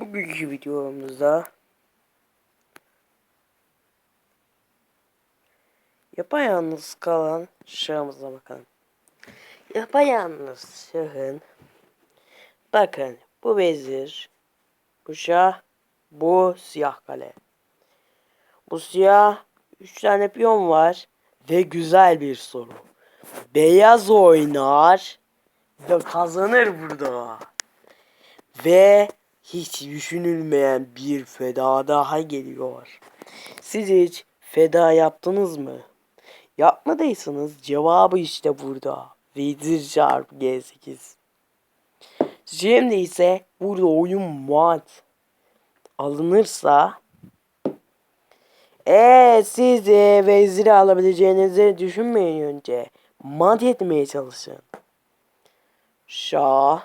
Bugünkü videomuzda yapayalnız kalan şahımıza bakalım. Yapayalnız şahın bakın bu vezir, bu şah, bu siyah kale. Bu siyah 3 tane piyon var ve güzel bir soru. Beyaz oynar ve kazanır burada. Ve hiç düşünülmeyen bir feda daha geliyor. Siz hiç feda yaptınız mı? Yapmadıysanız cevabı işte burada. Vezir çarpı G8. Şimdi ise burada oyun mat alınırsa eee siz e, veziri alabileceğinizi düşünmeyin önce. Mat etmeye çalışın. Şah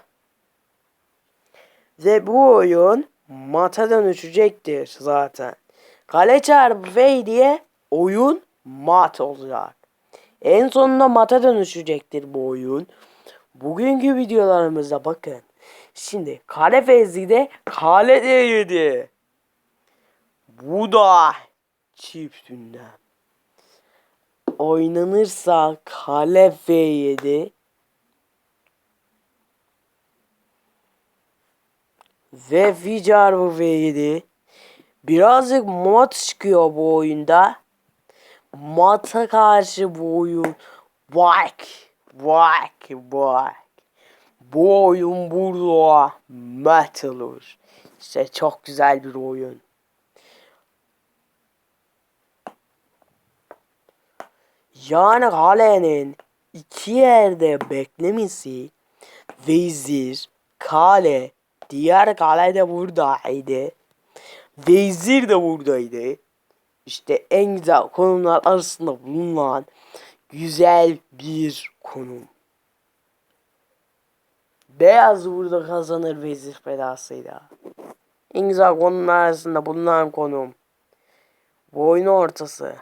ve bu oyun mata dönüşecektir zaten. Kale çarpı F diye oyun mat olacak. En sonunda mata dönüşecektir bu oyun. Bugünkü videolarımıza bakın. Şimdi kale F'de kale D7. Bu da çiftünden. Oynanırsa kale F7 Ve Ficar bu V7. Birazcık mat çıkıyor bu oyunda. Mata karşı bu oyun. Bak. Bak. Bak. Bu oyun burada mat olur. İşte çok güzel bir oyun. Yani kalenin iki yerde beklemesi vezir, kale, diğer kale de buradaydı. Vezir de buradaydı. İşte en güzel konumlar arasında bulunan güzel bir konum. Beyaz burada kazanır vezir fedasıyla. En güzel konumlar arasında bulunan konum. Bu oyun ortası.